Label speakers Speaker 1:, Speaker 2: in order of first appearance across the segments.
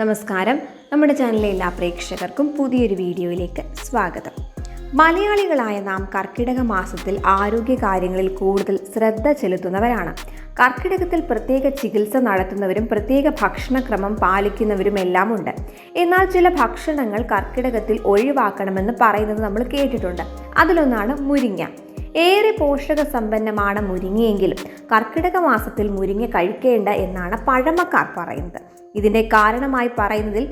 Speaker 1: നമസ്കാരം. നമ്മുടെ ചാനലിലെ എല്ലാ പ്രേക്ഷകർക്കും പുതിയൊരു വീഡിയോയിലേക്ക് സ്വാഗതം. മലയാളികളായ നാം കർക്കിടക മാസത്തിൽ ആരോഗ്യ കാര്യങ്ങളിൽ കൂടുതൽ ശ്രദ്ധ ചെലുത്തുന്നവരാണ്. കർക്കിടകത്തിൽ പ്രത്യേക ചികിത്സ നടത്തുന്നവരും പ്രത്യേക ഭക്ഷണക്രമം പാലിക്കുന്നവരും എല്ലാം ഉണ്ട് എന്നാൽ ചില ഭക്ഷണങ്ങൾ കർക്കിടകത്തിൽ ഒഴിവാക്കണമെന്ന് പറയുന്നത് നമ്മൾ കേട്ടിട്ടുണ്ട്. അതിലൊന്നാണ് മുരിങ്ങ. ഏറെ പോഷക സമ്പന്നമാണ് മുരിങ്ങയെങ്കിലും കർക്കിടക മാസത്തിൽ മുരിങ്ങ കഴിക്കേണ്ട എന്നാണ് പഴമക്കാർ പറയുന്നത്. ഇതിന്റെ കാരണമായി പറയുന്നതിൽ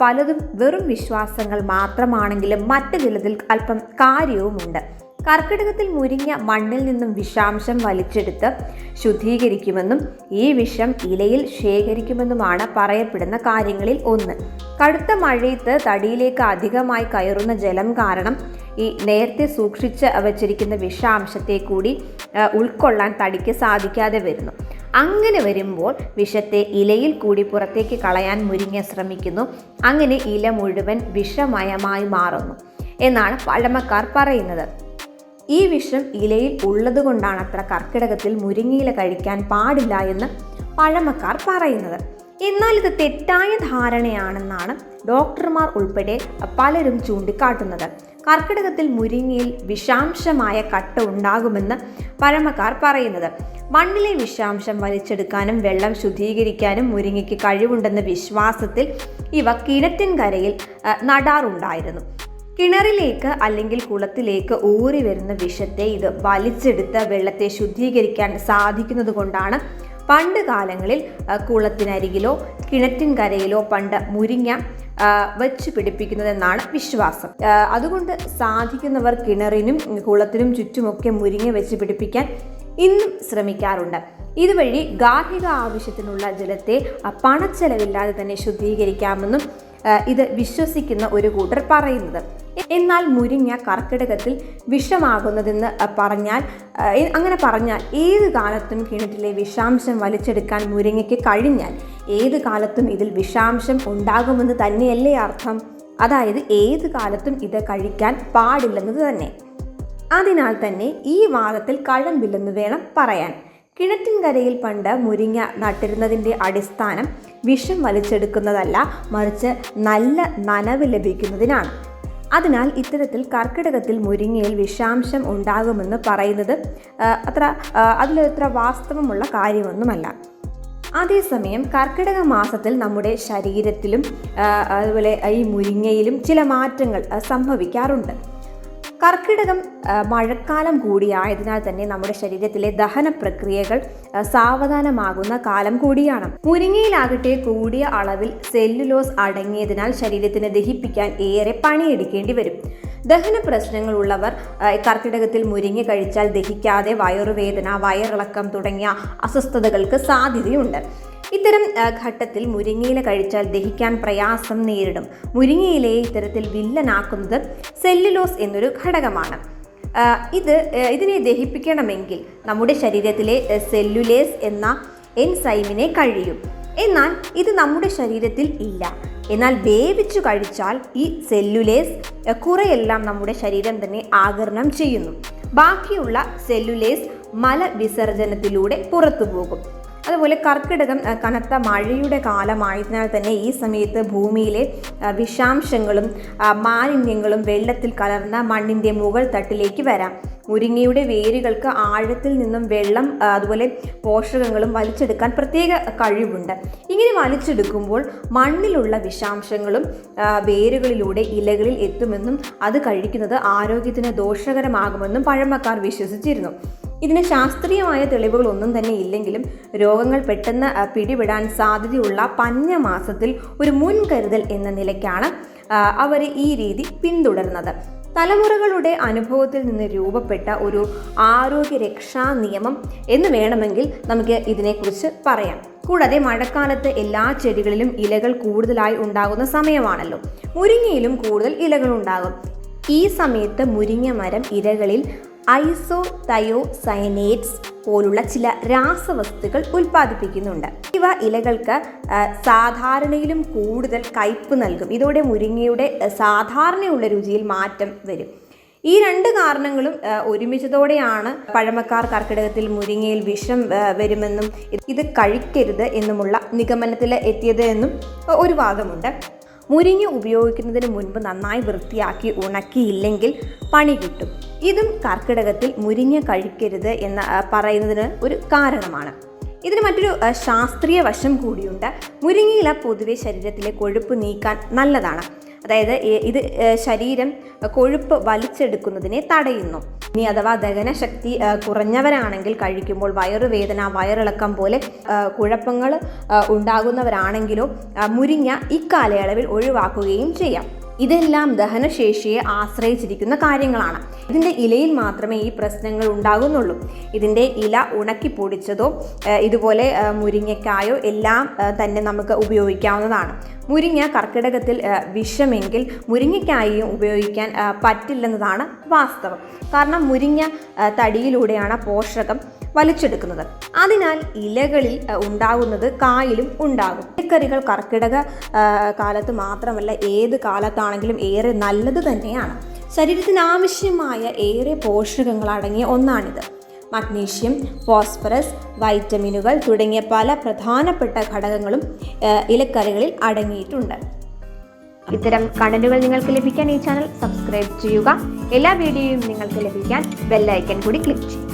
Speaker 1: പലതും വെറും വിശ്വാസങ്ങൾ മാത്രമാണെങ്കിലും മറ്റു ചിലതിൽ അല്പം കാര്യവുമുണ്ട്. കർക്കിടകത്തിൽ മുരിങ്ങ മണ്ണിൽ നിന്നും വിഷാംശം വലിച്ചെടുത്ത് ശുദ്ധീകരിക്കുമെന്നും ഈ വിഷം ഇലയിൽ ശേഖരിക്കുമെന്നുമാണ് പറയപ്പെടുന്ന കാര്യങ്ങളിൽ ഒന്ന്. കടുത്ത മഴയത്ത് തടിയിലേക്ക് അധികമായി കയറുന്ന ജലം കാരണം ഈ നേരത്തെ സൂക്ഷിച്ച് വച്ചിരിക്കുന്ന വിഷാംശത്തെ കൂടി ഉൾക്കൊള്ളാൻ തടിക്ക് സാധിക്കാതെ വരുന്നു. അങ്ങനെ വരുമ്പോൾ വിഷത്തെ ഇലയിൽ കൂടി പുറത്തേക്ക് കളയാൻ മുരിങ്ങ ശ്രമിക്കുന്നു. അങ്ങനെ ഇല മുഴുവൻ വിഷമയമായി മാറുന്നു എന്നാണ് പഴമക്കാർ പറയുന്നത്. ഈ വിഷം ഇലയിൽ ഉള്ളതുകൊണ്ടാണ് അത്ര കർക്കിടകത്തിൽ മുരിങ്ങയില കഴിക്കാൻ പാടില്ല എന്ന് പഴമക്കാർ പറയുന്നത്. എന്നാൽ ഇത് തെറ്റായ ധാരണയാണെന്നാണ് ഡോക്ടർമാർ ഉൾപ്പെടെ പലരും ചൂണ്ടിക്കാട്ടുന്നത്. കർക്കിടകത്തിൽ മുരിങ്ങയിൽ വിഷാംശമായ കട്ട ഉണ്ടാകുമെന്ന് പഴമക്കാർ പറയുന്നത്. മണ്ണിലെ വിഷാംശം വലിച്ചെടുക്കാനും വെള്ളം ശുദ്ധീകരിക്കാനും മുരിങ്ങയ്ക്ക് കഴിവുണ്ടെന്ന വിശ്വാസത്തിൽ ഇവ കിണറ്റിൻകരയിൽ കരയിൽ നടാറുണ്ടായിരുന്നു. കിണറിലേക്ക് അല്ലെങ്കിൽ കുളത്തിലേക്ക് ഊറി വരുന്ന വിഷത്തെ ഇത് വലിച്ചെടുത്ത് വെള്ളത്തെ ശുദ്ധീകരിക്കാൻ സാധിക്കുന്നത് കൊണ്ടാണ് പണ്ട് കാലങ്ങളിൽ കുളത്തിനരികിലോ കിണറ്റിൻകരയിലോ പണ്ട് മുരിങ്ങ വച്ച് പിടിപ്പിക്കുന്നതെന്നാണ് വിശ്വാസം. അതുകൊണ്ട് സാധിക്കുന്നവർ കിണറിനും കുളത്തിനും ചുറ്റുമൊക്കെ മുരിങ്ങ വെച്ച് പിടിപ്പിക്കാൻ ഇന്നും ശ്രമിക്കാറുണ്ട്. ഇതുവഴി ഗാർഹിക ആവശ്യത്തിനുള്ള ജലത്തെ പണച്ചെലവില്ലാതെ തന്നെ ശുദ്ധീകരിക്കാമെന്നും ഇത് വിശ്വസിക്കുന്ന ഒരു കൂട്ടർ പറയുന്നത്. എന്നാൽ മുരിങ്ങ കർക്കിടകത്തിൽ വിഷമാകുന്നതെന്ന് പറഞ്ഞാൽ അങ്ങനെ പറഞ്ഞാൽ ഏത് കാലത്തും കിണറ്റിലെ വിഷാംശം വലിച്ചെടുക്കാൻ മുരിങ്ങയ്ക്ക് കഴിഞ്ഞാൽ ഏത് കാലത്തും ഇതിൽ വിഷാംശം ഉണ്ടാകുമെന്ന് തന്നെയല്ലേ അർത്ഥം? അതായത് ഏത് കാലത്തും ഇത് കഴിക്കാൻ പാടില്ലെന്നത് തന്നെ. അതിനാൽ തന്നെ ഈ വാദത്തിൽ കഴമ്പില്ലെന്ന് വേണം പറയാൻ. കിണറ്റിൻകരയിൽ പണ്ട് മുരിങ്ങ നട്ടിരുന്നതിന്റെ അടിസ്ഥാനം വിഷം വലിച്ചെടുക്കുന്നതല്ല മറിച്ച് നല്ല നനവ് ലഭിക്കുന്നതിനാണ്. അതിനാൽ ഇത്തരത്തിൽ കർക്കിടകത്തിൽ മുരിങ്ങയിൽ വിഷാംശം ഉണ്ടാകുമെന്ന് പറയുന്നത് അത്ര അതിലത്ര വാസ്തവമുള്ള കാര്യമൊന്നുമല്ല. അതേസമയം കർക്കിടക മാസത്തിൽ നമ്മുടെ ശരീരത്തിലും അതുപോലെ ഈ മുരിങ്ങയിലും ചില മാറ്റങ്ങൾ സംഭവിക്കാറുണ്ട്. കർക്കിടകം മഴക്കാലം കൂടിയായതിനാൽ തന്നെ നമ്മുടെ ശരീരത്തിലെ ദഹന പ്രക്രിയകൾ സാവധാനമാകുന്ന കാലം കൂടിയാണ്. മുരിങ്ങയിലാകട്ടെ കൂടിയ അളവിൽ സെല്ലുലോസ് അടങ്ങിയതിനാൽ ശരീരത്തിന് ദഹിപ്പിക്കാൻ ഏറെ പണിയെടുക്കേണ്ടി വരും. ദഹന പ്രശ്നങ്ങളുള്ളവർ കർക്കിടകത്തിൽ മുരിങ്ങ കഴിച്ചാൽ ദഹിക്കാതെ വയറുവേദന വയറിളക്കം തുടങ്ങിയ അസ്വസ്ഥതകൾക്ക് സാധ്യതയുണ്ട്. ഇത്തരം ഘട്ടത്തിൽ മുരിങ്ങയില കഴിച്ചാൽ ദഹിക്കാൻ പ്രയാസം നേരിടും. മുരിങ്ങയിലയെ ഇത്തരത്തിൽ വില്ലനാക്കുന്നത് സെല്ലുലോസ് എന്നൊരു ഘടകമാണ്. ഇത് ഇതിനെ ദഹിപ്പിക്കണമെങ്കിൽ നമ്മുടെ ശരീരത്തിലെ സെല്ലുലേസ് എന്ന എൻസൈമിനെ കഴിയും. എന്നാൽ ഇത് നമ്മുടെ ശരീരത്തിൽ ഇല്ല. എന്നാൽ വേവിച്ചു കഴിച്ചാൽ ഈ സെല്ലുലേസ് കുറയെല്ലാം നമ്മുടെ ശരീരം തന്നെ ആകരണം ചെയ്യുന്നു. ബാക്കിയുള്ള സെല്ലുലേസ് മലവിസർജനത്തിലൂടെ പുറത്തു പോകും അതുപോലെ കർക്കിടകം കനത്ത മഴയുടെ കാലമായതിനാൽ തന്നെ ഈ സമയത്ത് ഭൂമിയിലെ വിഷാംശങ്ങളും മാലിന്യങ്ങളും വെള്ളത്തിൽ കലർന്ന മണ്ണിന്റെ മുകൾ തട്ടിലേക്ക് വരാം. മുരിങ്ങയുടെ വേരുകൾക്ക് ആഴത്തിൽ നിന്നും വെള്ളം അതുപോലെ പോഷകങ്ങളും വലിച്ചെടുക്കാൻ പ്രത്യേക കഴിവുണ്ട്. ഇങ്ങനെ വലിച്ചെടുക്കുമ്പോൾ മണ്ണിലുള്ള വിഷാംശങ്ങളും വേരുകളിലൂടെ ഇലകളിൽ എത്തുമെന്നും അത് കഴിക്കുന്നത് ആരോഗ്യത്തിന് ദോഷകരമാകുമെന്നും പഴമക്കാർ വിശ്വസിച്ചിരുന്നു. ഇതിന് ശാസ്ത്രീയമായ തെളിവുകളൊന്നും തന്നെ ഇല്ലെങ്കിലും രോഗങ്ങൾ പെട്ടെന്ന് പിടിപെടാൻ സാധ്യതയുള്ള പഞ്ഞ മാസത്തിൽ ഒരു മുൻകരുതൽ എന്ന നിലയ്ക്കാണ് അവർ ഈ രീതി പിന്തുടർന്നത് തലമുറകളുടെ അനുഭവത്തിൽ നിന്ന് രൂപപ്പെട്ട ഒരു ആരോഗ്യരക്ഷാ നിയമം എന്ന് വേണമെങ്കിൽ നമുക്ക് ഇതിനെക്കുറിച്ച് പറയാം. കൂടാതെ മഴക്കാലത്ത് എല്ലാ ചെടികളിലും ഇലകൾ കൂടുതലായി ഉണ്ടാകുന്ന സമയമാണല്ലോ. മുരിങ്ങയിലും കൂടുതൽ ഇലകൾ ഉണ്ടാകും ഈ സമയത്ത് മുരിങ്ങ മരം ഇരകളിൽ ഐസോ തയോസൈനേറ്റ്സ് പോലുള്ള ചില രാസവസ്തുക്കൾ ഉൽപ്പാദിപ്പിക്കുന്നുണ്ട്. ഇവ ഇലകൾക്ക് സാധാരണയിലും കൂടുതൽ കയ്പ് നൽകും. ഇതോടെ മുരിങ്ങയുടെ സാധാരണയുള്ള രുചിയിൽ മാറ്റം വരും. ഈ രണ്ട് കാരണങ്ങളും ഒരുമിച്ചതോടെയാണ് പഴമക്കാർ കർക്കിടകത്തിൽ മുരിങ്ങയിൽ വിഷം വരുമെന്നും ഇത് കഴിക്കരുത് എന്നുമുള്ള നിഗമനത്തിൽ എത്തിയത് എന്നും ഒരു വാദമുണ്ട്. മുരിങ്ങ ഉപയോഗിക്കുന്നതിന് മുൻപ് നന്നായി വൃത്തിയാക്കി ഉണക്കിയില്ലെങ്കിൽ പണി കിട്ടും. ഇതും കർക്കിടകത്തിൽ മുരിങ്ങ കഴിക്കരുത് എന്ന് പറയുന്നതിന് ഒരു കാരണമാണ്. ഇതിന് മറ്റൊരു ശാസ്ത്രീയ വശം കൂടിയുണ്ട്. മുരിങ്ങയില പൊതുവെ ശരീരത്തിലെ കൊഴുപ്പ് നീക്കാൻ നല്ലതാണ്. അതായത് ഇത് ശരീരം കൊഴുപ്പ് വലിച്ചെടുക്കുന്നതിനെ തടയുന്നു. ഇനി അഥവാ ദഹനശക്തി കുറഞ്ഞവരാണെങ്കിൽ കഴിക്കുമ്പോൾ വയറുവേദന വയറിളക്കം പോലെ കുഴപ്പങ്ങൾ ഉണ്ടാകുന്നവരാണെങ്കിലോ മുരിങ്ങ ഇക്കാലയളവിൽ ഒഴിവാക്കുകയും ചെയ്യാം. ഇതെല്ലാം ദഹനശേഷിയെ ആശ്രയിച്ചിരിക്കുന്ന കാര്യങ്ങളാണ്. ഇതിന്റെ ഇലയിൽ മാത്രമേ ഈ പ്രശ്നങ്ങൾ ഉണ്ടാകുന്നുള്ളൂ. ഇതിന്റെ ഇല ഉണക്കി പൊടിച്ചതോ ഇതുപോലെ മുരിങ്ങക്കായോ എല്ലാം തന്നെ നമുക്ക് ഉപയോഗിക്കാവുന്നതാണ്. മുരിങ്ങ കർക്കിടകത്തിൽ വിഷമെങ്കിൽ മുരിങ്ങയ്ക്കായും ഉപയോഗിക്കാൻ പറ്റില്ലെന്നതാണ് വാസ്തവം. കാരണം മുരിങ്ങ തടിയിലൂടെയാണ് പോഷകം വലിച്ചെടുക്കുന്നത്. അതിനാൽ ഇലകളിൽ ഉണ്ടാകുന്നത് കായിലും ഉണ്ടാകും. ഇലക്കറികൾ കർക്കിടക കാലത്ത് മാത്രമല്ല ഏത് കാലത്താണെങ്കിലും ഏറെ നല്ലത് തന്നെയാണ്. ശരീരത്തിന് ആവശ്യമായ ഏറെ പോഷകങ്ങൾ അടങ്ങിയ ഒന്നാണിത്. മഗ്നീഷ്യം ഫോസ്ഫറസ് വൈറ്റമിനുകൾ തുടങ്ങിയ പല പ്രധാനപ്പെട്ട ഘടകങ്ങളും ഇലക്കറികളിൽ അടങ്ങിയിട്ടുണ്ട്. ഇത്തരം കണ്ടന്റുകൾ നിങ്ങൾക്ക് ലഭിക്കാൻ ഈ ചാനൽ സബ്സ്ക്രൈബ് ചെയ്യുക. എല്ലാ വീഡിയോയും നിങ്ങൾക്ക് ലഭിക്കാൻ ബെല്ലൈക്കൻ കൂടി ക്ലിക്ക് ചെയ്യുക.